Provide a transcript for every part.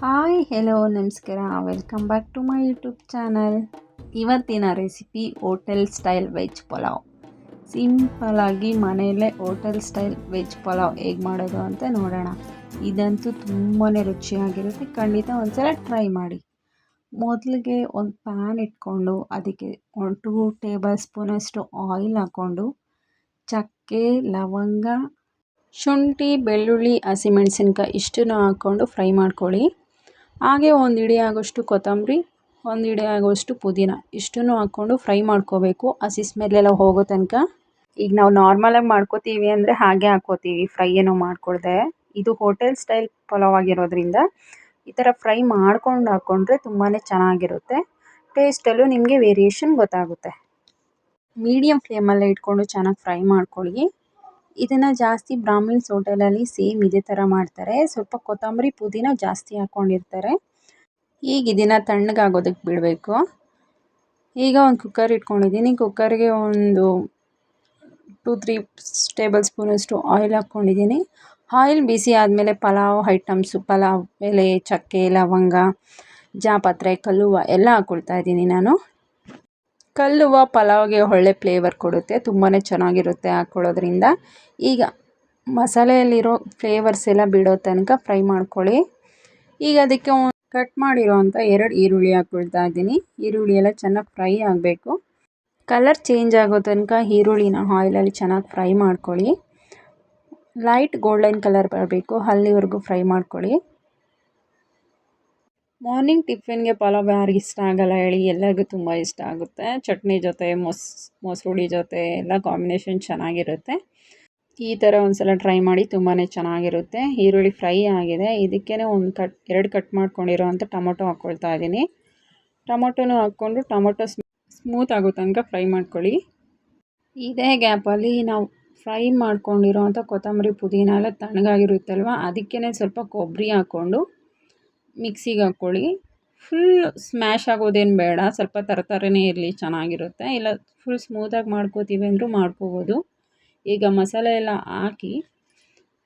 Hi hello ನಮಸ್ಕಾರ. Welcome back to my YouTube channel ಇವತ್ತಿನ recipe hotel style veg pulao. ಸಿಂಪಲಾಗಿ ಮನೆಯಲ್ಲೇ hotel style veg pulao ಹೇಗೆ ಮಾಡೋದು ಅಂತ ನೋಡೋಣ. ಇದಂತೂ ತುಂಬಾ ರುಚಿಯಾಗಿರುತ್ತೆ. ಖಂಡಿತ ಒಂದ್ಸಲ ಟ್ರೈ ಮಾಡಿ. ಮೊದಲಿಗೆ ಒಂದು ಪ್ಯಾನ್ ಇಟ್ಕೊಂಡು ಅದಕ್ಕೆ ಒಂದು ಟೂ ಟೇಬಲ್ ಸ್ಪೂನಷ್ಟು ಆಯಿಲ್ ಹಾಕ್ಕೊಂಡು ಚಕ್ಕೆ, ಲವಂಗ, ಶುಂಠಿ, ಬೆಳ್ಳುಳ್ಳಿ ಹಸಿಮೆಣಸಿನ್ಕಾಯಿ ಇಷ್ಟನ್ನು ಹಾಕ್ಕೊಂಡು ಫ್ರೈ ಮಾಡ್ಕೊಳ್ಳಿ. ಹಾಗೆ ಒಂದು ಹಿಡಿ ಆಗೋಷ್ಟು ಕೊತ್ತಂಬರಿ, ಒಂದು ಹಿಡಿ ಆಗೋಷ್ಟು ಪುದೀನ. ಇಷ್ಟನ್ನು ಹಾಕ್ಕೊಂಡು ಫ್ರೈ ಮಾಡ್ಕೋಬೇಕು. ಹಸಿ ಸ್ಮೆಲ್ಲೆಲ್ಲ ಹೋಗೋ ತನಕ. ಈಗ ನಾವು ನಾರ್ಮಲಾಗಿ ಮಾಡ್ಕೋತೀವಿ ಅಂದರೆ ಹಾಗೆ ಹಾಕ್ಕೋತೀವಿ. ಫ್ರೈ ಏನೋ ಮಾಡ್ಕೊಳ್ದೆ. ಇದು ಹೋಟೆಲ್ ಸ್ಟೈಲ್ ಪಲಾವ್ ಆಗಿರೋದ್ರಿಂದ ಈ ಥರ ಫ್ರೈ ಮಾಡ್ಕೊಂಡು ಹಾಕ್ಕೊಂಡ್ರೆ ತುಂಬಾ ಚೆನ್ನಾಗಿರುತ್ತೆ. ಟೇಸ್ಟಲ್ಲೂ ನಿಮಗೆ ವೇರಿಯೇಷನ್ ಗೊತ್ತಾಗುತ್ತೆ. ಮೀಡಿಯಮ್ ಫ್ಲೇಮಲ್ಲೇ ಇಟ್ಕೊಂಡು ಚೆನ್ನಾಗಿ ಫ್ರೈ ಮಾಡ್ಕೊಳ್ಳಿ. ಇದನ್ನು ಜಾಸ್ತಿ ಬ್ರಾಹ್ಮಿನ್ಸ್ ಹೋಟೆಲಲ್ಲಿ ಸೇಮ್ ಇದೇ ಥರ ಮಾಡ್ತಾರೆ. ಸ್ವಲ್ಪ ಕೊತ್ತಂಬರಿ ಪುದೀನ ಜಾಸ್ತಿ ಹಾಕ್ಕೊಂಡಿರ್ತಾರೆ ಈಗ ಇದನ್ನು ತಣ್ಣಗಾಗೋದಕ್ಕೆ ಬಿಡಬೇಕು. ಈಗ ಒಂದು ಕುಕ್ಕರ್ ಇಟ್ಕೊಂಡಿದ್ದೀನಿ ಕುಕ್ಕರ್ಗೆ ಒಂದು ಟೂ ತ್ರೀ ಟೇಬಲ್ ಸ್ಪೂನಷ್ಟು ಆಯಿಲ್ ಹಾಕ್ಕೊಂಡಿದ್ದೀನಿ ಆಯಿಲ್ ಬಿಸಿ ಆದಮೇಲೆ ಪಲಾವ್ ಐಟಮ್ಸು ಪಲಾವ್, ಎಲೆ, ಚಕ್ಕೆ, ಲವಂಗ, ಜಾಪತ್ರೆ, ಕಲ್ಲುವ ಎಲ್ಲ ಹಾಕ್ಕೊಳ್ತಾ ಇದ್ದೀನಿ ನಾನು. ಕಲ್ಲುವ ಪಲಾವ್ಗೆ ಒಳ್ಳೆ ಫ್ಲೇವರ್ ಕೊಡುತ್ತೆ ತುಂಬಾ ಚೆನ್ನಾಗಿರುತ್ತೆ ಹಾಕ್ಕೊಳ್ಳೋದ್ರಿಂದ ಈಗ ಮಸಾಲೆಯಲ್ಲಿರೋ ಫ್ಲೇವರ್ಸ್ ಎಲ್ಲ ಬಿಡೋ ತನಕ ಫ್ರೈ ಮಾಡ್ಕೊಳ್ಳಿ. ಈಗ ಅದಕ್ಕೆ ಕಟ್ ಮಾಡಿರೋ ಅಂಥ ಎರಡು ಈರುಳ್ಳಿ ಹಾಕ್ಕೊಳ್ತಾ ಇದ್ದೀನಿ. ಈರುಳ್ಳಿ ಎಲ್ಲ ಚೆನ್ನಾಗಿ ಫ್ರೈ ಆಗಬೇಕು. ಕಲರ್ ಚೇಂಜ್ ಆಗೋ ತನಕ ಈರುಳ್ಳಿನ ಆಯಿಲಲ್ಲಿ ಚೆನ್ನಾಗಿ ಫ್ರೈ ಮಾಡ್ಕೊಳ್ಳಿ. ಲೈಟ್ ಗೋಲ್ಡನ್ ಕಲರ್ ಬರಬೇಕು, ಅಲ್ಲಿವರೆಗೂ ಫ್ರೈ ಮಾಡ್ಕೊಳ್ಳಿ. ಮಾರ್ನಿಂಗ್ ಟಿಫಿನ್ಗೆ ಪಲಾವ್ ಯಾರಿಗೆ ಇಷ್ಟ ಆಗಲ್ಲ ಹೇಳಿ ಎಲ್ಲರಿಗೂ ತುಂಬ ಇಷ್ಟ ಆಗುತ್ತೆ. ಚಟ್ನಿ ಜೊತೆ, ಮೊಸ್ ಮೊಸರುಳಿ ಜೊತೆ ಎಲ್ಲ ಕಾಂಬಿನೇಷನ್ ಚೆನ್ನಾಗಿರುತ್ತೆ. ಈ ಥರ ಒಂದು ಸಲ ಟ್ರೈ ಮಾಡಿ ತುಂಬಾ ಚೆನ್ನಾಗಿರುತ್ತೆ. ಈರುಳ್ಳಿ ಫ್ರೈ ಆಗಿದೆ. ಇದಕ್ಕೇ ಒಂದು ಕಟ್, ಎರಡು ಕಟ್ ಮಾಡ್ಕೊಂಡಿರೋ ಅಂಥ ಟೊಮೊಟೊ ಹಾಕ್ಕೊಳ್ತಾ ಇದ್ದೀನಿ. ಟೊಮೊಟೊನೂ ಹಾಕ್ಕೊಂಡು ಟೊಮೊಟೊ ಸ್ಮೂತ್ ಆಗೋ ತನಕ ಫ್ರೈ ಮಾಡ್ಕೊಳ್ಳಿ. ಇದೇ ಗ್ಯಾಪಲ್ಲಿ ನಾವು ಫ್ರೈ ಮಾಡ್ಕೊಂಡಿರೋ ಅಂಥ ಕೊತ್ತಂಬರಿ ಪುದೀನ ಎಲ್ಲ ತಣ್ಣಗಾಗಿರುತ್ತಲ್ವ? ಅದಕ್ಕೇ ಸ್ವಲ್ಪ ಕೊಬ್ಬರಿ ಹಾಕ್ಕೊಂಡು ಮಿಕ್ಸಿಗೆ ಹಾಕ್ಕೊಳ್ಳಿ. ಫುಲ್ ಸ್ಮ್ಯಾಶ್ ಆಗೋದೇನು ಬೇಡ. ಸ್ವಲ್ಪ ತರತರನೇ ಇರಲಿ, ಚೆನ್ನಾಗಿರುತ್ತೆ. ಇಲ್ಲ ಫುಲ್ ಸ್ಮೂತಾಗಿ ಮಾಡ್ಕೋತೀವಿ ಅಂದರೂ ಮಾಡ್ಕೋಬೋದು. ಈಗ ಮಸಾಲೆ ಎಲ್ಲ ಹಾಕಿ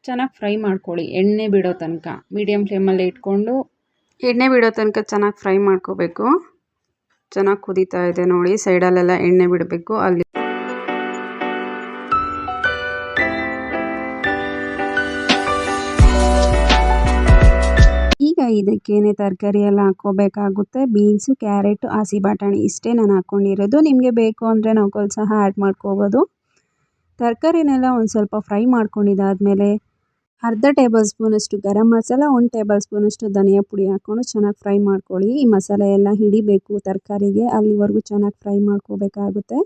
ಚೆನ್ನಾಗಿ ಫ್ರೈ ಮಾಡ್ಕೊಳ್ಳಿ. ಎಣ್ಣೆ ಬಿಡೋ ತನಕ. ಮೀಡಿಯಮ್ ಫ್ಲೇಮಲ್ಲಿ ಇಟ್ಕೊಂಡು ಎಣ್ಣೆ ಬಿಡೋ ತನಕ ಚೆನ್ನಾಗಿ ಫ್ರೈ ಮಾಡ್ಕೋಬೇಕು. ಚೆನ್ನಾಗಿ ಕುದೀತಾ ಇದೆ ನೋಡಿ. ಸೈಡಲ್ಲೆಲ್ಲ ಎಣ್ಣೆ ಬಿಡಬೇಕು. ಅಲ್ಲಿ ಇದಕ್ಕೇನೆ ತರಕಾರಿ ಎಲ್ಲ ಹಾಕೋಬೇಕಾಗುತ್ತೆ ಬೀನ್ಸು ಕ್ಯಾರೆಟು ಹಸಿ ಬಟಾಣಿ ಇಷ್ಟೇ ನಾನು ಹಾಕ್ಕೊಂಡಿರೋದು. ನಿಮಗೆ ಬೇಕು ಅಂದರೆ ನಾವು ಸಹ ಆ್ಯಡ್ ಮಾಡ್ಕೋಬೋದು. ತರಕಾರಿನೆಲ್ಲ ಒಂದು ಸ್ವಲ್ಪ ಫ್ರೈ ಮಾಡ್ಕೊಂಡಿದ್ದಾದಮೇಲೆ ಅರ್ಧ ಟೇಬಲ್ ಸ್ಪೂನಷ್ಟು ಗರಂ ಮಸಾಲ, ಒಂದು ಟೇಬಲ್ ಸ್ಪೂನಷ್ಟು ಧನಿಯಾ ಪುಡಿ ಹಾಕ್ಕೊಂಡು ಚೆನ್ನಾಗಿ ಫ್ರೈ ಮಾಡ್ಕೊಳ್ಳಿ. ಈ ಮಸಾಲೆ ಎಲ್ಲ ಹಿಡಿಬೇಕು ತರಕಾರಿಗೆ, ಅಲ್ಲಿವರೆಗೂ ಚೆನ್ನಾಗಿ ಫ್ರೈ ಮಾಡ್ಕೋಬೇಕಾಗುತ್ತೆ.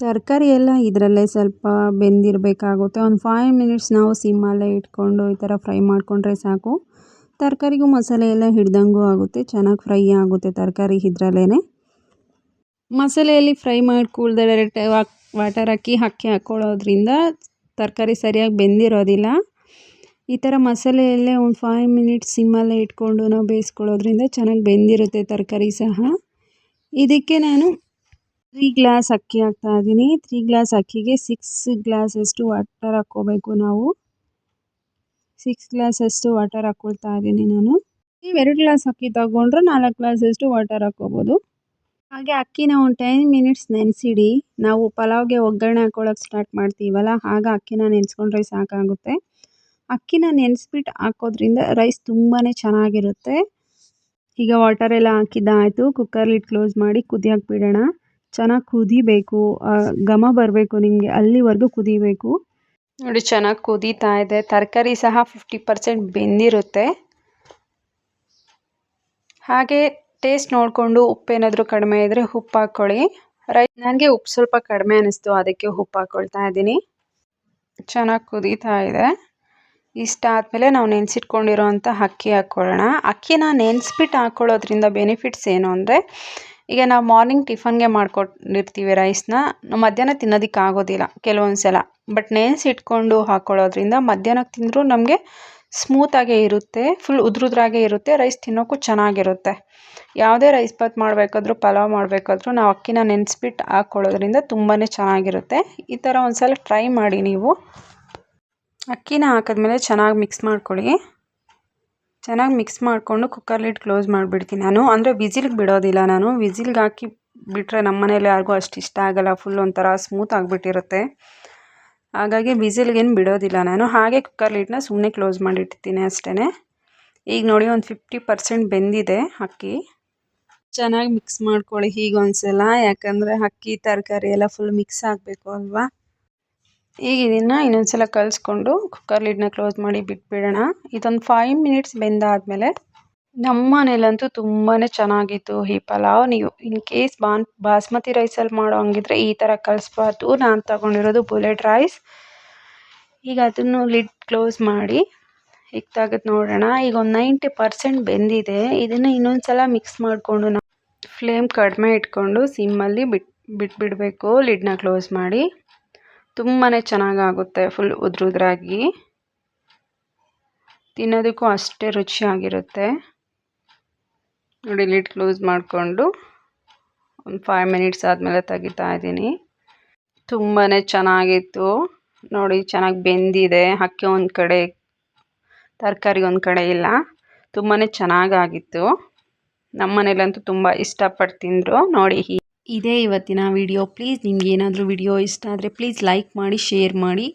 ತರಕಾರಿ ಎಲ್ಲ ಇದರಲ್ಲೇ ಸ್ವಲ್ಪ ಬೆಂದಿರಬೇಕಾಗುತ್ತೆ. ಒಂದು ಫೈವ್ ಮಿನಿಟ್ಸ್ ನಾವು ಸಿಮ್ಮಲ್ಲೇ ಇಟ್ಕೊಂಡು ಈ ಥರ ಫ್ರೈ ಮಾಡಿಕೊಂಡ್ರೆ ಸಾಕು. ತರಕಾರಿಗೂ ಮಸಾಲೆ ಎಲ್ಲ ಹಿಡ್ದಂಗೂ ಆಗುತ್ತೆ, ಚೆನ್ನಾಗಿ ಫ್ರೈ ಆಗುತ್ತೆ ತರಕಾರಿ ಇದ್ರಲ್ಲೇ ಮಸಾಲೆಯಲ್ಲಿ ಫ್ರೈ ಮಾಡ್ಕೊಳ್ದೆ ಡೈರೆಕ್ಟ್ ವಾಟರ್ ಹಾಕಿ, ಅಕ್ಕಿ ಹಾಕ್ಕೊಳ್ಳೋದ್ರಿಂದ ತರಕಾರಿ ಸರಿಯಾಗಿ ಬೆಂದಿರೋದಿಲ್ಲ. ಈ ಥರ ಮಸಾಲೆಯಲ್ಲೇ ಒಂದು ಫೈವ್ ಮಿನಿಟ್ಸ್ ಸಿಮ್ಮಲ್ಲೇ ಇಟ್ಕೊಂಡು ನಾವು ಬೇಯಿಸ್ಕೊಳ್ಳೋದ್ರಿಂದ ಚೆನ್ನಾಗಿ ಬೆಂದಿರುತ್ತೆ ತರಕಾರಿ ಸಹ. ಇದಕ್ಕೆ ನಾನು ತ್ರೀ ಗ್ಲಾಸ್ ಅಕ್ಕಿ ಹಾಕ್ತಾ ಇದ್ದೀನಿ. ತ್ರೀ ಗ್ಲಾಸ್ ಅಕ್ಕಿಗೆ ಸಿಕ್ಸ್ ಗ್ಲಾಸಷ್ಟು ವಾಟರ್ ಹಾಕ್ಕೋಬೇಕು ನಾವು. ಸಿಕ್ಸ್ ಗ್ಲಾಸಷ್ಟು ವಾಟರ್ ಹಾಕ್ಕೊಳ್ತಾ ಇದ್ದೀನಿ ನಾನು. ನೀವು ಎರಡು ಗ್ಲಾಸ್ ಅಕ್ಕಿ ತಗೊಂಡ್ರೆ ನಾಲ್ಕು ಗ್ಲಾಸಷ್ಟು ವಾಟರ್ ಹಾಕ್ಕೋಬೋದು. ಹಾಗೆ ಅಕ್ಕಿನ ಒಂದು ಟೆನ್ ಮಿನಿಟ್ಸ್ ನೆನೆಸಿಡಿ. ನಾವು ಪಲಾವ್ಗೆ ಒಗ್ಗರಣೆ ಹಾಕ್ಕೊಳಕ್ಕೆ ಸ್ಟಾರ್ಟ್ ಮಾಡ್ತೀವಲ್ಲ, ಆಗ ಅಕ್ಕಿನ ನೆನೆಸ್ಕೊಂಡ್ರೆ ಸಾಕಾಗುತ್ತೆ. ಅಕ್ಕಿನ ನೆನೆಸ್ಬಿಟ್ಟು ಹಾಕೋದ್ರಿಂದ ರೈಸ್ ತುಂಬಾ ಚೆನ್ನಾಗಿರುತ್ತೆ. ಈಗ ವಾಟರ್ ಎಲ್ಲ ಹಾಕಿದ್ದಾಯಿತು ಕುಕ್ಕರ್ ಕ್ಲೋಸ್ ಮಾಡಿ ಕುದಿಯೋಕೆ ಬಿಡೋಣ. ಚೆನ್ನಾಗಿ ಕುದಿಬೇಕು ಘಮ ಬರಬೇಕು ನಿಮಗೆ, ಅಲ್ಲಿವರೆಗೂ ಕುದಿಬೇಕು. ನೋಡಿ, ಚೆನ್ನಾಗಿ ಕುದೀತಾ ಇದೆ. ತರಕಾರಿ ಸಹ ಫಿಫ್ಟಿ ಪರ್ಸೆಂಟ್ ಬೆಂದಿರುತ್ತೆ. ಹಾಗೆ ಟೇಸ್ಟ್ ನೋಡಿಕೊಂಡು ಉಪ್ಪೇನಾದರೂ ಕಡಿಮೆ ಇದ್ದರೆ ಉಪ್ಪು ಹಾಕ್ಕೊಳ್ಳಿ ರೈ ನನಗೆ ಉಪ್ಪು ಸ್ವಲ್ಪ ಕಡಿಮೆ ಅನ್ನಿಸ್ತು ಅದಕ್ಕೆ ಉಪ್ಪು ಹಾಕ್ಕೊಳ್ತಾ ಇದ್ದೀನಿ. ಚೆನ್ನಾಗಿ ಕುದೀತಾ ಇದೆ. ಇಷ್ಟ ಆದಮೇಲೆ ನಾವು ನೆನೆಸಿಟ್ಕೊಂಡಿರೋ ಅಂಥ ಅಕ್ಕಿ ಹಾಕ್ಕೊಳ್ಳೋಣ ಅಕ್ಕಿನ ನೆನೆಸ್ಬಿಟ್ಟು ಹಾಕ್ಕೊಳ್ಳೋದ್ರಿಂದ ಬೆನಿಫಿಟ್ಸ್ ಏನು ಅಂದರೆ, ಈಗ ನಾವು ಮಾರ್ನಿಂಗ್ ಟಿಫನ್ಗೆ ಮಾಡ್ಕೊಂಡಿರ್ತೀವಿ ರೈಸ್ನ ಮಧ್ಯಾಹ್ನ ತಿನ್ನೋದಕ್ಕೆ ಆಗೋದಿಲ್ಲ ಕೆಲವೊಂದು ಸಲ ಬಟ್ ನೆನೆಸಿಟ್ಕೊಂಡು ಹಾಕ್ಕೊಳ್ಳೋದ್ರಿಂದ ಮಧ್ಯಾಹ್ನಕ್ಕೆ ತಿಂದರೂ ನಮಗೆ ಸ್ಮೂತಾಗೇ ಇರುತ್ತೆ, ಫುಲ್ ಉದ್ರುದ್ರಾಗೇ ಇರುತ್ತೆ, ರೈಸ್ ತಿನ್ನೋಕ್ಕೂ ಚೆನ್ನಾಗಿರುತ್ತೆ. ಯಾವುದೇ ರೈಸ್ ಬಾತ್ ಮಾಡಬೇಕಾದ್ರೂ, ಪಲಾವ್ ಮಾಡಬೇಕಾದ್ರೂ ನಾವು ಅಕ್ಕಿನ ನೆನೆಸ್ಬಿಟ್ಟು ಹಾಕ್ಕೊಳ್ಳೋದ್ರಿಂದ ತುಂಬಾ ಚೆನ್ನಾಗಿರುತ್ತೆ. ಈ ಥರ ಒಂದು ಸಲ ಟ್ರೈ ಮಾಡಿ ನೀವು. ಅಕ್ಕಿನ ಹಾಕಿದ್ಮೇಲೆ ಚೆನ್ನಾಗಿ ಮಿಕ್ಸ್ ಮಾಡ್ಕೊಳ್ಳಿ. ಚೆನ್ನಾಗಿ ಮಿಕ್ಸ್ ಮಾಡಿಕೊಂಡು ಕುಕ್ಕರ್ ಲಿಡ್ ಕ್ಲೋಸ್ ಮಾಡಿಬಿಡ್ತೀನಿ ನಾನು. ಅಂದರೆ ವಿಸಿಲ್ಗೆ ಬಿಡೋದಿಲ್ಲ ನಾನು. ವಿಸಿಲ್ಗೆ ಹಾಕಿ ಬಿಟ್ಟರೆ ನಮ್ಮ ಮನೇಲಿ ಯಾರಿಗೂ ಅಷ್ಟು ಇಷ್ಟ ಆಗಲ್ಲ. ಫುಲ್ ಒಂಥರ ಸ್ಮೂತ್ ಆಗಿಬಿಟ್ಟಿರುತ್ತೆ. ಹಾಗಾಗಿ ಬಿಸಿಲಿಗೇನು ಬಿಡೋದಿಲ್ಲ ನಾನು. ಹಾಗೆ ಕುಕ್ಕರ್ ಲಿಡ್ನ ಸುಮ್ಮನೆ ಕ್ಲೋಸ್ ಮಾಡಿಟ್ಟಿರ್ತೀನಿ ಅಷ್ಟೇ ಈಗ ನೋಡಿ ಒಂದು ಫಿಫ್ಟಿ ಪರ್ಸೆಂಟ್ ಬೆಂದಿದೆ ಅಕ್ಕಿ. ಚೆನ್ನಾಗಿ ಮಿಕ್ಸ್ ಮಾಡ್ಕೊಳ್ಳಿ ಹೀಗೆ ಒಂದ್ಸಲ. ಯಾಕಂದರೆ ಅಕ್ಕಿ, ತರಕಾರಿ ಎಲ್ಲ ಫುಲ್ ಮಿಕ್ಸ್ ಆಗಬೇಕು ಅಲ್ವಾ? ಈಗ ಇದನ್ನು ಇನ್ನೊಂದ್ಸಲ ಕಲಿಸ್ಕೊಂಡು ಕುಕ್ಕರ್ ಲಿಡ್ನ ಕ್ಲೋಸ್ ಮಾಡಿ ಬಿಟ್ಬಿಡೋಣ. ಇದೊಂದು ಫೈವ್ ಮಿನಿಟ್ಸ್ ಬೆಂದಾದಮೇಲೆ ನಮ್ಮ ಮನೇಲಂತೂ ತುಂಬಾ ಚೆನ್ನಾಗಿತ್ತು ಈ ಪಲಾವ್. ನೀವು ಇನ್ ಕೇಸ್ ಬಾನ್, ಬಾಸ್ಮತಿ ರೈಸಲ್ಲಿ ಮಾಡೋ ಹಂಗಿದ್ರೆ ಈ ಥರ ಕಲಿಸ್ಬಾರ್ದು ನಾನು ತಗೊಂಡಿರೋದು ಬುಲೆಟ್ ರೈಸ್ ಈಗ ಅದನ್ನು ಲಿಡ್ ಕ್ಲೋಸ್ ಮಾಡಿ ಈಗ ತೆಗೆದು ನೋಡೋಣ. ಈಗ ಒಂದು ನೈಂಟಿ ಪರ್ಸೆಂಟ್ ಬೆಂದಿದೆ. ಇದನ್ನು ಇನ್ನೊಂದು ಸಲ ಮಿಕ್ಸ್ ಮಾಡಿಕೊಂಡು ನಾವು ಫ್ಲೇಮ್ ಕಡಿಮೆ ಇಟ್ಕೊಂಡು ಸಿಮ್ಮಲ್ಲಿ ಬಿಟ್, ಬಿಟ್ಬಿಡಬೇಕು. ಲಿಡ್ನ ಕ್ಲೋಸ್ ಮಾಡಿ. ತುಂಬಾ ಚೆನ್ನಾಗಾಗುತ್ತೆ ಫುಲ್ ಉದ್ರುದ್ರಾಗಿ. ತಿನ್ನೋದಕ್ಕೂ ಅಷ್ಟೇ ರುಚಿಯಾಗಿರುತ್ತೆ. ನೋಡಿ ಲಿಡ್ ಕ್ಲೋಸ್ ಮಾಡಿಕೊಂಡು ಒಂದು ಫೈವ್ ಮಿನಿಟ್ಸ್ ಆದಮೇಲೆ ತೆಗಿತಾ ಇದ್ದೀನಿ. ತುಂಬಾ ಚೆನ್ನಾಗಿತ್ತು. ನೋಡಿ ಚೆನ್ನಾಗಿ ಬೆಂದಿದೆ. ಅಕ್ಕಿ ಒಂದು ಕಡೆ, ತರಕಾರಿ ಒಂದು ಕಡೆ ಇಲ್ಲ. ತುಂಬಾ ಚೆನ್ನಾಗಾಗಿತ್ತು. ನಮ್ಮ ಮನೇಲಂತೂ ತುಂಬ ಇಷ್ಟಪಟ್ಟು ತಿಂದರು. ನೋಡಿ ಇದೇ ಇವತ್ತಿನ ವಿಡಿಯೋ ಪ್ಲೀಸ್ ನಿಮ್ಗೆ ಏನಾದರೂ ವಿಡಿಯೋ ಇಷ್ಟ ಆದರೆ ಪ್ಲೀಸ್ ಲೈಕ್ ಮಾಡಿ ಶೇರ್ ಮಾಡಿ.